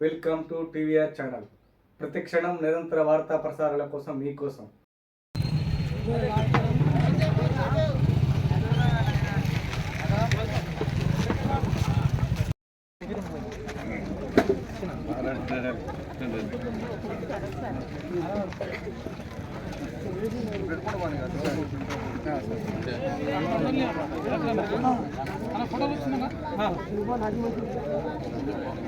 Welcome to TVR channel ప్రతి క్షణం నిరంతర వార్తా ప్రసారాల కోసం మీకోసం పీటీ పీటీ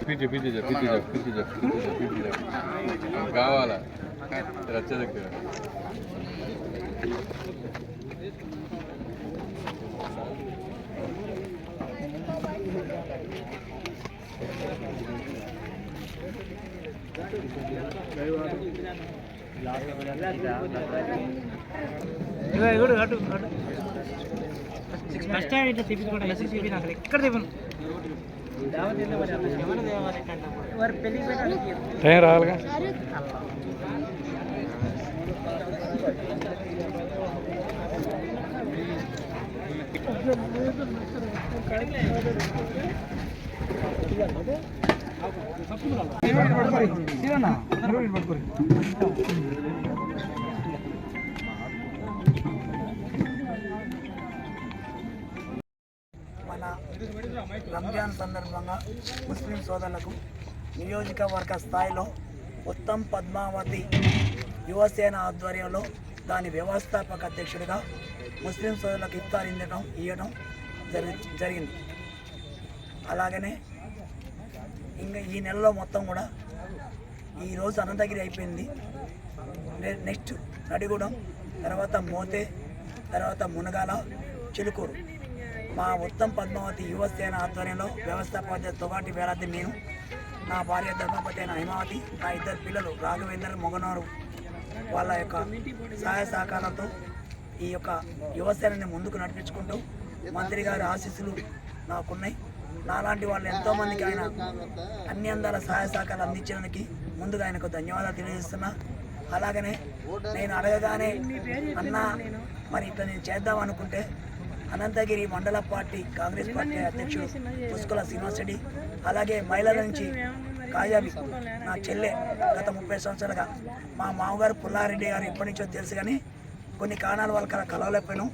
చెప్పు పీటీ చెప్పు పీటీ చెప్పు పీటీ చెప్పు పీటీ చెప్పు కావాలా రచ్చ దగ్గర ఫస్ట్ టైం ఇట్లా తిప్పించుకుంటా ఎస్సీ చూపి నాకు ఎక్కడ తిప్పను వారి పెళ్లికి పెట్టడానికి టైం రావాలిగా మన రంజాన్ సందర్భంగా ముస్లిం సోదరులకు నియోజకవర్గ స్థాయిలో ఉత్తమ్ పద్మావతి యువసేన ఆధ్వర్యంలో దాని వ్యవస్థాపక అధ్యక్షుడిగా ముస్లిం సోదరులకు ఇఫ్తార్ ఇందడం ఇవ్వడం జరి జరిగింది. అలాగనే ఇంకా ఈ నెలలో మొత్తం కూడా ఈరోజు అనంతగిరి అయిపోయింది. నెక్స్ట్ నడిగూడెం తర్వాత మోతే తర్వాత మునగాల చిలుకూరు. మా ఉత్తమ్ పద్మావతి యువసేన ఆధ్వర్యంలో వ్యవస్థాపక తొగాటి వేలాది నేను నా భార్య ధర్మపతి అయిన హైమావతి నా ఇద్దరు పిల్లలు రాఘవేందర్ మొగనారు. వాళ్ళ యొక్క సహాయ సహకారాలతో ఈ యొక్క యువసేనని ముందుకు నడిపించుకుంటూ మంత్రి గారి ఆశీస్సులు నాకున్నాయి. నాలాంటి వాళ్ళు ఎంతోమందికి ఆయన అన్ని అందాల సహాయ సహకారాలు అందించడానికి ముందుగా ఆయనకు ధన్యవాదాలు తెలియజేస్తున్నా. అలాగనే నేను అడగగానే అన్నా మరి ఇట్లా నేను చేద్దాం అనుకుంటే అనంతగిరి మండల పార్టీ కాంగ్రెస్ పార్టీ అధ్యక్షుడు పుష్కల శ్రీనివాస్ రెడ్డి అలాగే మహిళల నుంచి కాజాబి నా చెల్లె గత ముప్పై సంవత్సరాలుగా మా మామగారు పుల్లారెడ్డి గారు ఎప్పటి నుంచో తెలుసు కానీ కొన్ని కారణాల వల్ల కల- కలవలేకపోయాను.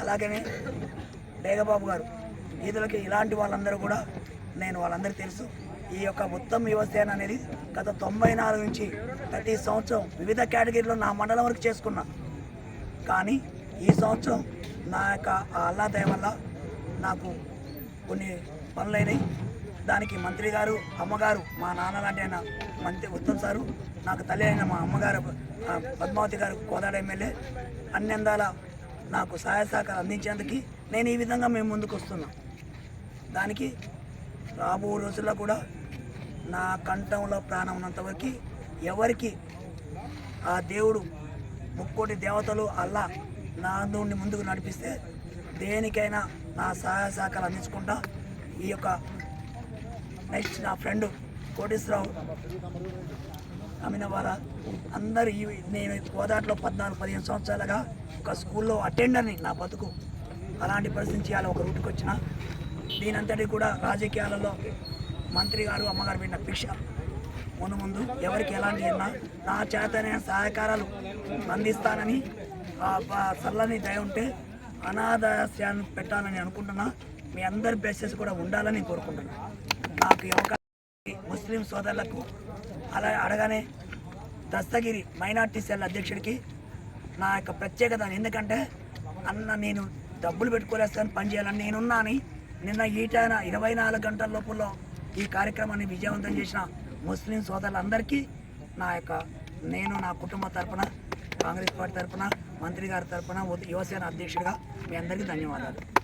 అలాగనే డేగబాబు గారు ఈదులకి ఇలాంటి వాళ్ళందరూ కూడా నేను వాళ్ళందరూ తెలుసు. ఈ యొక్క ఉత్తమ యువసేన అనేది గత తొంభై నాలుగు నుంచి ప్రతి సంవత్సరం వివిధ కేటగిరీలో నా మండలం వరకు చేసుకున్నా. కానీ ఈ సంవత్సరం నా యొక్క ఆ వల్ల నాకు కొన్ని పనులైనాయి. దానికి మంత్రి గారు అమ్మగారు మా నాన్న లాంటి ఆయన మంత్రి ఉత్తమ్ సారు నాకు తల్లి అయిన మా అమ్మగారు ఆ, పద్మావతి గారు కోదాడ ఎమ్మెల్యే అన్ని అందాల నాకు సహాయ సహకారం అందించేందుకు నేను ఈ విధంగా మేము ముందుకు వస్తున్నాం. దానికి రాబో రోజుల్లో కూడా నా కంఠంలో ప్రాణం ఉన్నంతవరకు ఎవరికి ఆ దేవుడు ముక్కోటి దేవతలు అల్లా నా ఆందోళన ముందుకు నడిపిస్తే దేనికైనా నా సహాయ సహకారాలు అందించుకుంటా ఈ యొక్క నెక్స్ట్ నా ఫ్రెండ్ కోటేశ్వరరావు అమినవాల అందరూ ఈ నేను కోదాట్లో పద్నాలుగు పదిహేను సంవత్సరాలుగా ఒక స్కూల్లో అటెండర్ని నా బతుకు. అలాంటి పరిస్థితి చేయాలి ఒక రూట్కి వచ్చిన. దీనంతటి కూడా రాజకీయాలలో మంత్రి గారు అమ్మగారు పెట్టిన భిక్ష. ముందు ముందు ఎవరికి ఎలాంటి అన్నా నా చేతనైన సహకారాలు అందిస్తానని చల్లని దయ ఉంటే అనాథాశ్యాన్ని పెట్టాలని అనుకుంటున్నా. మీ అందరి బెస్సెస్ కూడా ఉండాలని కోరుకుంటున్నా. నాకు ఈ అవకాశం ముస్లిం సోదరులకు అలా అడగానే దస్తగిరి మైనార్టీ సెల్ అధ్యక్షుడికి నా యొక్క ప్రత్యేకత ఎందుకంటే అన్న నేను డబ్బులు పెట్టుకోలేస్తాను పని చేయాలని నేనున్నా అని నిన్న ఈటైన ఇరవై నాలుగు గంటల లోపల ఈ కార్యక్రమాన్ని విజయవంతం చేసిన ముస్లిం సోదరులందరికీ నా యొక్క నేను నా కుటుంబ తరపున కాంగ్రెస్ పార్టీ తరపున మంత్రి గారి తరఫున యువసేన అధ్యక్షుడిగా మీ అందరికీ ధన్యవాదాలు.